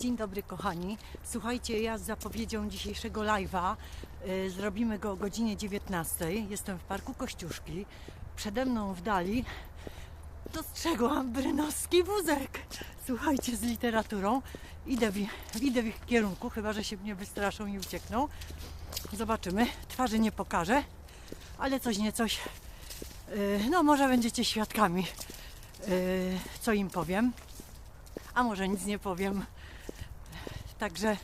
Dzień dobry kochani. Słuchajcie, ja z zapowiedzią dzisiejszego live'a y, zrobimy go o godzinie 19. Jestem w Parku Kościuszki. Przede mną w dali dostrzegłam brynowski wózek. Słuchajcie, z literaturą. Idę w, idę w ich kierunku, chyba że się mnie wystraszą i uciekną. Zobaczymy. Twarzy nie pokażę, ale coś nie coś. y, No, może będziecie świadkami, y, co im powiem. A może nic nie powiem. Także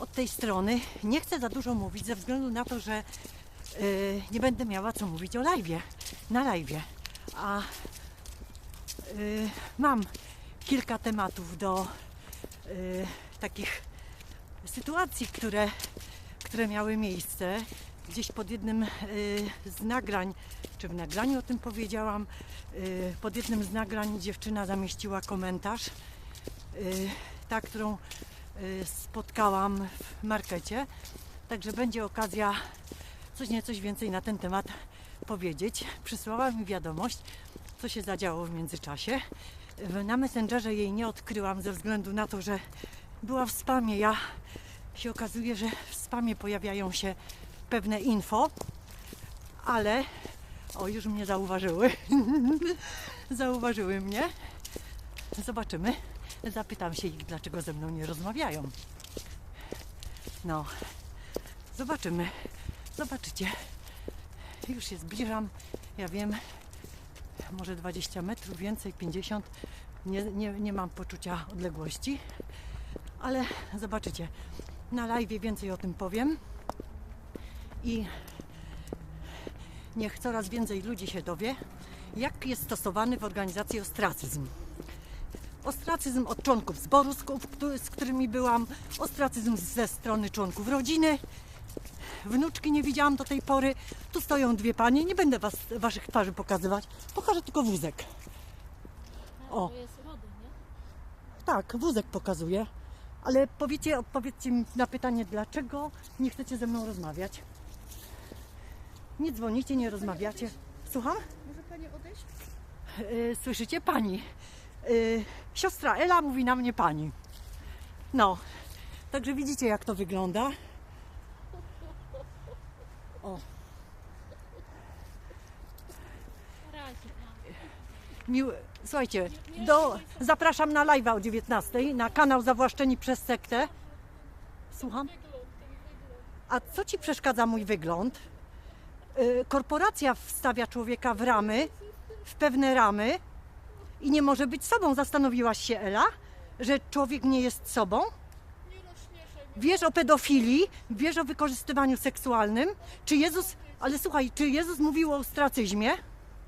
od tej strony nie chcę za dużo mówić ze względu na to, że y, nie będę miała co mówić o live'ie, na live'ie. A y, mam kilka tematów do y, takich sytuacji, które, które miały miejsce. Gdzieś pod jednym y, z nagrań, czy w nagraniu o tym powiedziałam, y, pod jednym z nagrań dziewczyna zamieściła komentarz y, ta, którą spotkałam w markecie. Także będzie okazja coś niecoś więcej na ten temat powiedzieć. Przysłała mi wiadomość, co się zadziało w międzyczasie. Na Messengerze jej nie odkryłam ze względu na to, że była w spamie. Ja się okazuje, że w spamie pojawiają się pewne info, ale o, już mnie zauważyły. zauważyły mnie. Zobaczymy. Zapytam się ich, dlaczego ze mną nie rozmawiają. No, zobaczymy. Zobaczycie. Już się zbliżam. Ja wiem, może 20 metrów, więcej, 50. Nie, nie, nie mam poczucia odległości, ale zobaczycie. Na live więcej o tym powiem. I niech coraz więcej ludzi się dowie, jak jest stosowany w organizacji ostracyzm ostracyzm od członków zboru, z, któ- z którymi byłam, ostracyzm ze strony członków rodziny. Wnuczki nie widziałam do tej pory. Tu stoją dwie panie. Nie będę was, waszych twarzy pokazywać. Pokażę tylko wózek. O. Tak, wózek pokazuję. Ale powiecie, odpowiedzcie mi na pytanie, dlaczego nie chcecie ze mną rozmawiać? Nie dzwonicie, nie rozmawiacie. Słucham? Może Pani odejść? Yy, słyszycie pani? Yy, siostra Ela mówi na mnie pani. No, także widzicie jak to wygląda. O, miły, słuchajcie, do, zapraszam na live'a o 19 na kanał Zawłaszczeni przez sektę. Słucham? A co ci przeszkadza mój wygląd? Yy, korporacja wstawia człowieka w ramy, w pewne ramy i nie może być sobą. Zastanowiłaś się, Ela, że człowiek nie jest sobą? Wiesz o pedofilii, wiesz o wykorzystywaniu seksualnym. Czy Jezus, ale słuchaj, czy Jezus mówił o ostracyzmie?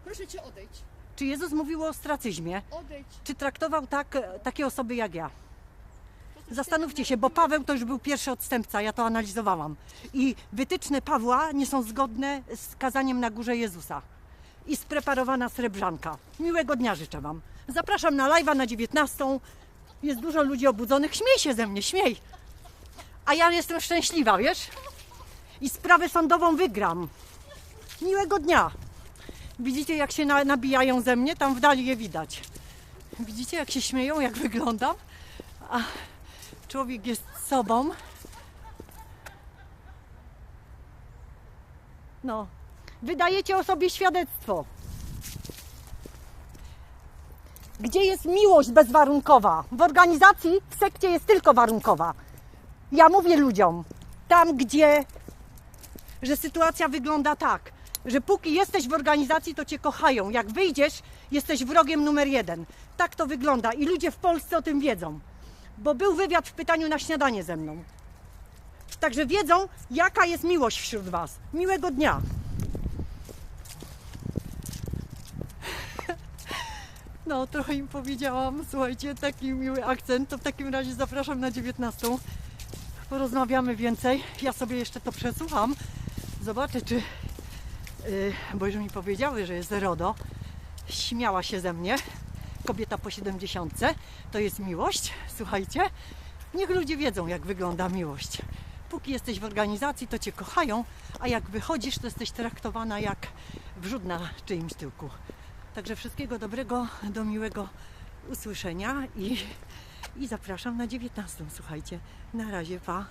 Proszę Cię odejdź. Czy Jezus mówił o ostracyzmie? Odejdź. Czy traktował tak, e, takie osoby jak ja? Zastanówcie się, bo Paweł to już był pierwszy odstępca, ja to analizowałam. I wytyczne Pawła nie są zgodne z kazaniem na górze Jezusa. I spreparowana srebrzanka. Miłego dnia życzę Wam. Zapraszam na live'a na 19. Jest dużo ludzi obudzonych. Śmiej się ze mnie, śmiej. A ja jestem szczęśliwa, wiesz? I sprawę sądową wygram. Miłego dnia. Widzicie, jak się na, nabijają ze mnie? Tam w dali je widać. Widzicie, jak się śmieją, jak wyglądam? A człowiek jest sobą. No, wydajecie o sobie świadectwo. Gdzie jest miłość bezwarunkowa? W organizacji, w sekcie jest tylko warunkowa. Ja mówię ludziom, tam gdzie, że sytuacja wygląda tak, że póki jesteś w organizacji, to cię kochają. Jak wyjdziesz, jesteś wrogiem numer jeden. Tak to wygląda i ludzie w Polsce o tym wiedzą, bo był wywiad w pytaniu na śniadanie ze mną. Także wiedzą, jaka jest miłość wśród Was. Miłego dnia. No, trochę im powiedziałam, słuchajcie, taki miły akcent, to w takim razie zapraszam na 19. Porozmawiamy więcej. Ja sobie jeszcze to przesłucham. Zobaczę, czy. Yy, bo już mi powiedziały, że jest RODO. Śmiała się ze mnie. Kobieta po 70. To jest miłość. Słuchajcie, niech ludzie wiedzą, jak wygląda miłość. Póki jesteś w organizacji, to cię kochają, a jak wychodzisz, to jesteś traktowana jak wrzód na czyimś tyłku. Także wszystkiego dobrego, do miłego usłyszenia i i zapraszam na 19. Słuchajcie, na razie, pa.